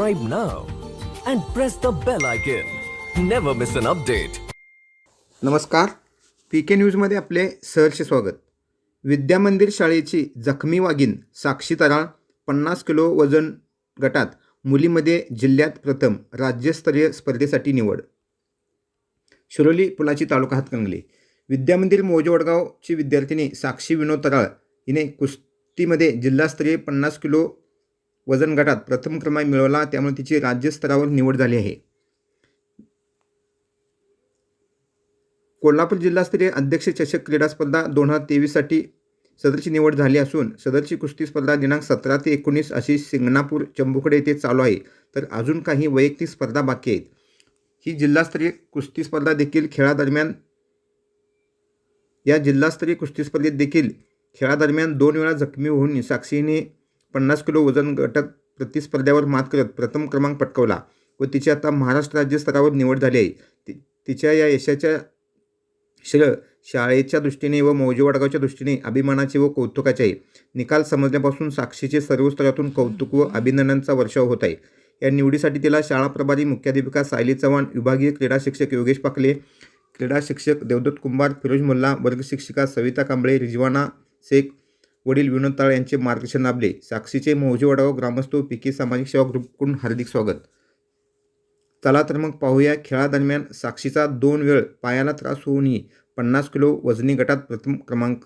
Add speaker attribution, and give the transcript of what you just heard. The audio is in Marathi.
Speaker 1: subscribe now and press the bell icon. Never miss an update.
Speaker 2: नमस्कार पी के न्यूजमध्ये आपले सहर्ष स्वागत विद्यामंदिर शाळेची जखमी वाघीण साक्षी तराळ पन्नास किलो वजन गटात मुलीमध्ये जिल्ह्यात प्रथम राज्यस्तरीय स्पर्धेसाठी निवड शिरोली पुलाची तालुका हातकंगले विद्यामंदिर मोजवडगावची विद्यार्थिनी साक्षी विनोद तराळ हिने कुस्तीमध्ये जिल्हास्तरीय पन्नास किलो वजन गटात प्रथम क्रमांक मिळवला त्यामुळे तिची राज्यस्तरावर निवड झाली आहे. कोल्हापूर जिल्हास्तरीय अध्यक्ष चषक क्रीडा स्पर्धा दोन हजार तेवीससाठी सदरची निवड झाली असून सदरची कुस्ती स्पर्धा दिनांक सतरा ते एकोणीस अशी सिंगणापूर चंबुकडे येथे चालू आहे. तर अजून काही वैयक्तिक स्पर्धा बाकी आहेत. ही जिल्हास्तरीय कुस्ती स्पर्धा देखील खेळादरम्यान या जिल्हास्तरीय कुस्ती स्पर्धेत देखील खेळादरम्यान दोन वेळा जखमी होऊन साक्षीने पन्नास किलो वजन गटात प्रतिस्पर्ध्यावर मात करत प्रथम क्रमांक पटकवला व तिची आता महाराष्ट्र राज्य स्तरावर निवड झाली आहे. ति तिच्या या यशाच्या श्रेय शाळेच्या दृष्टीने व मौजे वडगावच्या दृष्टीने अभिमानाचे व कौतुकाचे आहे. निकाल समजल्यापासून साक्षीचे सर्व स्तरातून कौतुक व अभिनंदनांचा वर्षाव होत आहे. या निवडीसाठी तिला शाळा प्रभारी मुख्याध्यापिका सायली चव्हाण विभागीय क्रीडा शिक्षक योगेश पाकले क्रीडा शिक्षक देवदत्त कुंभार फिरोज मुल्ला वर्ग शिक्षिका सविता कांबळे रिजवाना शेख वडील विनोद ताळ यांचे मार्गदर्शन लाभले. साक्षीचे मौजे वडाव ग्रामस्थ पिके सामाजिक सेवा ग्रुपकडून हार्दिक स्वागत. चला तर मग पाहूया खेळादरम्यान साक्षीचा दोन वेळ पायाला त्रास होऊनही पन्नास किलो वजनी गटात प्रथम क्रमांक